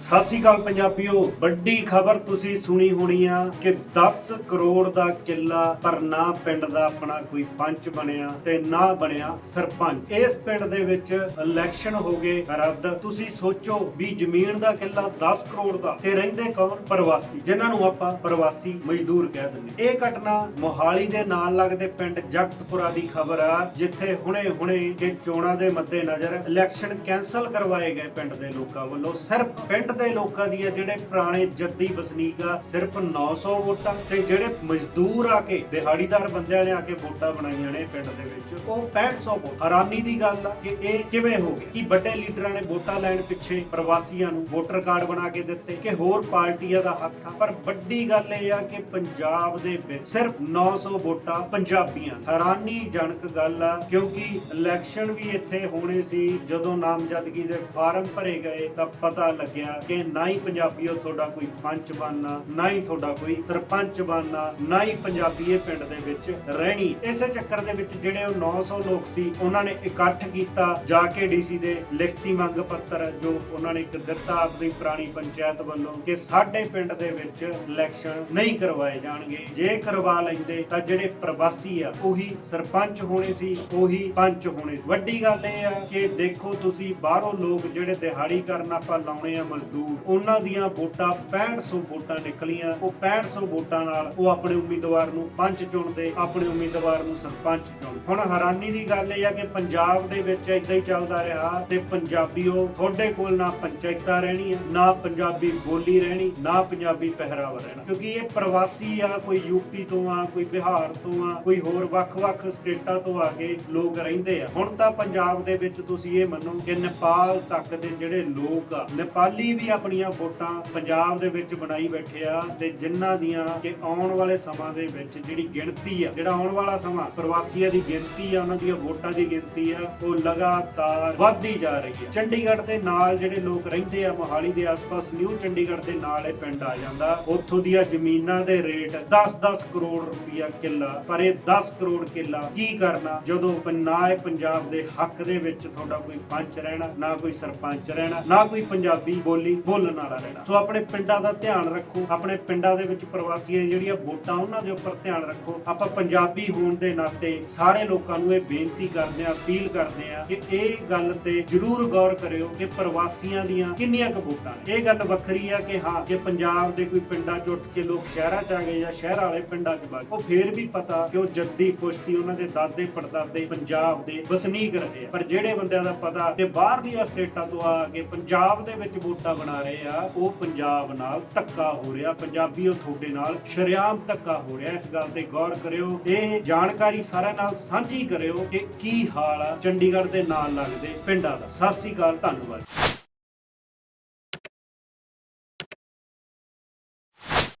ਸਤਿ ਸ਼੍ਰੀ ਅਕਾਲ ਪੰਜਾਬੀਓ, ਵੱਡੀ ਖਬਰ ਤੁਸੀਂ ਸੁਣੀ ਹੋਣੀ ਆ ਕਿ 10 ਕਰੋੜ ਦਾ ਕਿੱਲਾ ਪਰ ਨਾ ਪਿੰਡ ਦਾ ਆਪਣਾ ਕੋਈ ਪੰਚ ਬਣਿਆ ਤੇ ਨਾ ਬਣਿਆ ਸਰਪੰਚ। ਇਸ ਪਿੰਡ ਦੇ ਵਿੱਚ ਇਲੈਕਸ਼ਨ ਹੋ ਗਏ ਰੱਦ। ਤੁਸੀਂ ਸੋਚੋ ਵੀ ਜ਼ਮੀਨ ਦਾ ਕਿੱਲਾ 10 ਕਰੋੜ ਦਾ ਤੇ ਰਹਿੰਦੇ ਕੌਣ? ਪ੍ਰਵਾਸੀ। ਜਿਨ੍ਹਾਂ ਨੂੰ ਆਪਾਂ ਪ੍ਰਵਾਸੀ ਮਜ਼ਦੂਰ ਕਹਿ ਦਿੰਦੇ ਇਹ ਘਟਨਾ ਮੋਹਾਲੀ ਦੇ ਨਾਲ ਲੱਗਦੇ ਪਿੰਡ ਜਗਤਪੁਰਾ ਦੀ ਖਬਰ ਆ, ਜਿੱਥੇ ਹੁਣੇ-ਹੁਣੇ ਕਿ ਚੋਣਾਂ ਦੇ ਮੱਦੇ ਨਜ਼ਰ ਇਲੈਕਸ਼ਨ ਕੈਨਸਲ ਕਰਵਾਏ ਗਏ ਪਿੰਡ ਦੇ ਲੋਕਾਂ ਵੱਲੋਂ। ਸਿਰਫ ਪਿੰਡ ਪਿੰਡ ਦੇ ਲੋਕਾਂ ਦੀ ਆ ਜਿਹੜੇ ਪੁਰਾਣੇ ਜੱਦੀ ਵਸਨੀਕ ਆ, ਸਿਰਫ 900 ਵੋਟਾਂ ਤੇ ਜਿਹੜੇ ਮਜ਼ਦੂਰ ਆ ਕੇ, ਦਿਹਾੜੀਦਾਰ ਬੰਦਿਆਂ ਨੇ ਆ ਕੇ ਵੋਟਾਂ ਬਣਾਈਆਂ ਨੇ ਪਿੰਡ ਦੇ ਵਿੱਚ, ਉਹ 6500 ਵੋਟ। ਹੈਰਾਨੀ ਦੀ ਗੱਲ ਆ ਕਿ ਇਹ ਕਿਵੇਂ ਹੋ ਗਈ? ਕਿ ਵੱਡੇ ਲੀਡਰਾਂ ਨੇ ਵੋਟਾਂ ਲੈਣ ਪਿੱਛੇ ਪ੍ਰਵਾਸੀਆਂ ਨੂੰ ਵੋਟਰ ਕਾਰਡ ਬਣਾ ਕੇ ਦਿੱਤੇ? ਕਿ ਹੋਰ ਪਾਰਟੀਆਂ ਦਾ ਹੱਥ ਆ? ਪਰ ਵੱਡੀ ਗੱਲ ਇਹ ਆ ਕਿ ਪੰਜਾਬ ਦੇ ਵਿੱਚ ਸਿਰਫ 900 ਵੋਟਾਂ ਪੰਜਾਬੀਆਂ ਹੈਰਾਨੀਜਨਕ ਗੱਲ ਆ, ਕਿਉਂਕਿ ਇਲੈਕਸ਼ਨ ਵੀ ਇੱਥੇ ਹੋਣੇ ਸੀ, ਜਦੋਂ ਨਾਮਜ਼ਦਗੀ ਦੇ ਫਾਰਮ ਭਰੇ ਗਏ, ਤਾਂ ਪਤਾ ਲੱਗਿਆ ਕਿ ਨਾ ਹੀ ਪੰਜਾਬੀਓ ਤੁਹਾਡਾ ਕੋਈ ਪੰਚ ਬਣਨਾ, ਨਾ ਹੀ ਤੁਹਾਡਾ ਕੋਈ ਸਰਪੰਚ ਬਣਨਾ, ਨਾ ਹੀ ਪੰਜਾਬੀ ਇਹ ਪਿੰਡ ਦੇ ਵਿੱਚ ਰਹਿਣੀ। ਇਸੇ ਚੱਕਰ ਦੇ ਵਿੱਚ ਜਿਹੜੇ ਉਹ 900 ਲੋਕ ਸੀ, ਉਹਨਾਂ ਨੇ ਇਕੱਠ ਕੀਤਾ ਜਾ ਕੇ ਡੀਸੀ ਦੇ ਲਿਖਤੀ ਮੰਗ ਪੱਤਰ, ਜੋ ਉਹਨਾਂ ਨੇ ਇੱਕ ਦਿੱਤਾ ਆਪਣੀ ਪੁਰਾਣੀ ਪੰਚਾਇਤ ਵੱਲੋਂ ਕਿ ਸਾਡੇ ਪਿੰਡ ਦੇ ਵਿੱਚ ਇਲੈਕਸ਼ਨ ਨਹੀਂ ਕਰਵਾਏ ਜਾਣਗੇ। ਜੇ ਕਰਵਾ ਲੈਂਦੇ ਤਾਂ ਜਿਹੜੇ ਪ੍ਰਵਾਸੀ ਆ, ਉਹੀ ਸਰਪੰਚ ਹੋਣੇ ਸੀ, ਉਹੀ ਪੰਚ ਹੋਣੇ ਸੀ। ਵੱਡੀ ਗੱਲ ਇਹ ਆ ਕਿ ਦੇਖੋ ਤੁਸੀਂ ਬਾਹਰੋਂ ਲੋਕ ਜਿਹੜੇ ਦਿਹਾੜੀ ਕਰਨ ਆਪਾਂ ਲਾਉਣੇ ਆ ਦੂਰ ਉਹਨਾਂ ਦੀਆਂ ਵੋਟਾਂ 6500 ਵੋਟਾਂ ਨਿਕਲੀਆਂ। ਉਹ 6500 ਵੋਟਾਂ ਨਾਲ ਉਹ ਆਪਣੇ ਉਮੀਦਵਾਰ ਨੂੰ ਪੰਚ ਚੁਣਦੇ, ਆਪਣੇ ਉਮੀਦਵਾਰ ਨੂੰ ਸਰਪੰਚ ਚੁਣਦੇ। ਹੁਣ ਹੈਰਾਨੀ ਦੀ ਗੱਲ ਇਹ ਆ ਕਿ ਪੰਜਾਬ ਦੇ ਵਿੱਚ ਇਦਾਂ ਹੀ ਚੱਲਦਾ ਰਿਹਾ ਤੇ ਪੰਜਾਬੀਓ ਤੁਹਾਡੇ ਕੋਲ ਨਾ ਪੰਚਾਇਤਾਂ ਰਹਿਣੀਆਂ, ਨਾ ਪੰਜਾਬੀ ਬੋਲੀ ਰਹਿਣੀ, ਨਾ ਪੰਜਾਬੀ ਪਹਿਰਾਵਾ ਰਹਿਣਾ। ਕਿਉਂਕਿ ਇਹ ਪ੍ਰਵਾਸੀ ਆ, ਕੋਈ ਯੂਪੀ ਤੋਂ ਆ, ਕੋਈ ਬਿਹਾਰ ਤੋਂ ਆ, ਕੋਈ ਹੋਰ ਵੱਖ-ਵੱਖ ਸਟੇਟਾਂ ਤੋਂ ਆ ਕੇ ਲੋਕ ਰਹਿੰਦੇ ਆ। ਹੁਣ ਤਾਂ ਪੰਜਾਬ ਦੇ ਵਿੱਚ ਤੁਸੀਂ ਇਹ ਮੰਨੋ ਕਿ ਨੇਪਾਲ ਤੱਕ ਦੇ ਜਿਹੜੇ ਲੋਕ ਆ, ਨੇਪਾਲੀ ਵੀ ਆਪਣੀਆਂ ਵੋਟਾਂ ਪੰਜਾਬ ਦੇ ਵਿੱਚ ਬਣਾਈ ਬੈਠੇ ਆ ਤੇ ਜਿਨ੍ਹਾਂ ਦੀਆਂ ਕਿ ਆਉਣ ਵਾਲੇ ਸਮਾਂ ਦੇ ਵਿੱਚ ਜਿਹੜੀ ਗਿਣਤੀ ਆ, ਜਿਹੜਾ ਆਉਣ ਵਾਲਾ ਸਮਾਂ ਪ੍ਰਵਾਸੀਆਂ ਦੀ ਗਿਣਤੀ ਆ, ਉਹਨਾਂ ਦੀਆਂ ਵੋਟਾਂ ਦੀ ਗਿਣਤੀ ਆ, ਉਹ ਲਗਾਤਾਰ ਵੱਧਦੀ ਜਾ ਰਹੀ ਹੈ ਚੰਡੀਗੜ੍ਹ ਦੇ ਨਾਲ ਜਿਹੜੇ ਲੋਕ ਰਹਿੰਦੇ ਆ, ਮੋਹਾਲੀ ਦੇ ਆਸ-ਪਾਸ, ਨਿਊ ਚੰਡੀਗੜ੍ਹ ਦੇ ਨਾਲ ਇਹ ਪਿੰਡ ਆ ਜਾਂਦਾ। ਉੱਥੋਂ ਦੀਆਂ ਜ਼ਮੀਨਾਂ ਦੇ ਰੇਟ 10-10 ਕਰੋੜ ਰੁਪਇਆ ਕਿੱਲਾ, ਪਰ ਇਹ 10 ਕਰੋੜ ਕਿੱਲਾ ਕੀ ਕਰਨਾ? ਜਦੋਂ ਪੰ- ਨਾ ਪੰਜਾਬ ਦੇ ਹੱਕ ਦੇ ਵਿੱਚ ਤੁਹਾਡਾ ਕੋਈ ਪੰਚ ਰਹਿਣਾ, ਨਾ ਕੋਈ ਸਰਪੰਚ ਰਹਿਣਾ, ਨਾ ਕੋਈ ਪੰਜਾਬੀ ਬੋਲੀ ਬੋਲਣ ਵਾਲਾ ਰਹਿਣਾ। ਸੋ ਆਪਣੇ ਪਿੰਡਾਂ ਦਾ ਧਿਆਨ ਰੱਖੋ, ਆਪਣੇ ਪਿੰਡਾਂ ਦੇ ਵਿੱਚ ਪ੍ਰਵਾਸੀਆਂ ਜਿਹੜੀਆਂ ਵੋਟਾਂ, ਉਹਨਾਂ ਦੇ ਉੱਪਰ ਧਿਆਨ ਰੱਖੋ। ਆਪਾਂ ਪੰਜਾਬੀ ਹੋਣ ਦੇ ਨਾਤੇ ਸਾਰੇ ਲੋਕਾਂ ਨੂੰ ਇਹ ਬੇਨਤੀ ਕਰਦੇ ਆ ਅਪੀਲ ਕਰਦੇ ਆ ਕਿ ਇਹ ਗੱਲ ਤੇ ਜ਼ਰੂਰ ਗੌਰ ਕਰਿਓ ਕਿ ਪ੍ਰਵਾਸੀਆਂ ਦੀਆਂ ਕਿੰਨੀਆਂ ਕੁ ਵੋਟਾਂ ਇਹ ਗੱਲ ਵੱਖਰੀ ਆ ਕਿ ਹਾਂ ਕਿ ਪੰਜਾਬ ਦੇ ਕੋਈ ਪਿੰਡਾਂ 'ਚ ਉੱਠ ਕੇ ਲੋਕ ਸ਼ਹਿਰਾਂ 'ਚ ਆ ਗਏ ਜਾਂ ਸ਼ਹਿਰ ਵਾਲੇ ਪਿੰਡਾਂ 'ਚ ਵਗ ਉਹ ਫੇਰ ਵੀ ਪਤਾ ਕਿ ਉਹ ਜੱਦੀ ਪੁਸ਼ਤੀ ਉਹਨਾਂ ਦੇ ਦਾਦੇ ਪੜਦਾਦੇ ਪੰਜਾਬ ਦੇ ਵਸਨੀਕ ਰਹੇ ਪਰ ਜਿਹੜੇ ਬੰਦਿਆਂ ਦਾ ਪਤਾ ਕਿ ਬਾਹਰਲੀਆਂ ਸਟੇਟਾਂ ਤੋਂ ਆ ਕੇ ਪੰਜਾਬ ਦੇ ਵਿੱਚ ਵੋਟਾਂ ਬਣਾ ਰਹੇ ਆ, ਉਹ ਪੰਜਾਬ ਨਾਲ ਧੱਕਾ ਹੋ ਰਿਹਾ, ਪੰਜਾਬੀ ਉਹ ਤੁਹਾਡੇ ਨਾਲ ਸ਼ਰਿਆਮ ਧੱਕਾ ਹੋ ਰਿਹਾ। ਇਸ ਗੱਲ ਤੇ ਗੌਰ ਕਰਿਓ, ਇਹ ਜਾਣਕਾਰੀ ਸਾਰਿਆਂ ਨਾਲ ਸਾਂਝੀ ਕਰਿਓ ਕਿ ਕੀ ਹਾਲ ਆ ਚੰਡੀਗੜ੍ਹ ਦੇ ਨਾਲ ਲੱਗਦੇ ਪਿੰਡਾਂ ਦਾ। ਸਤਿ ਸ੍ਰੀ ਅਕਾਲ, ਧੰਨਵਾਦ।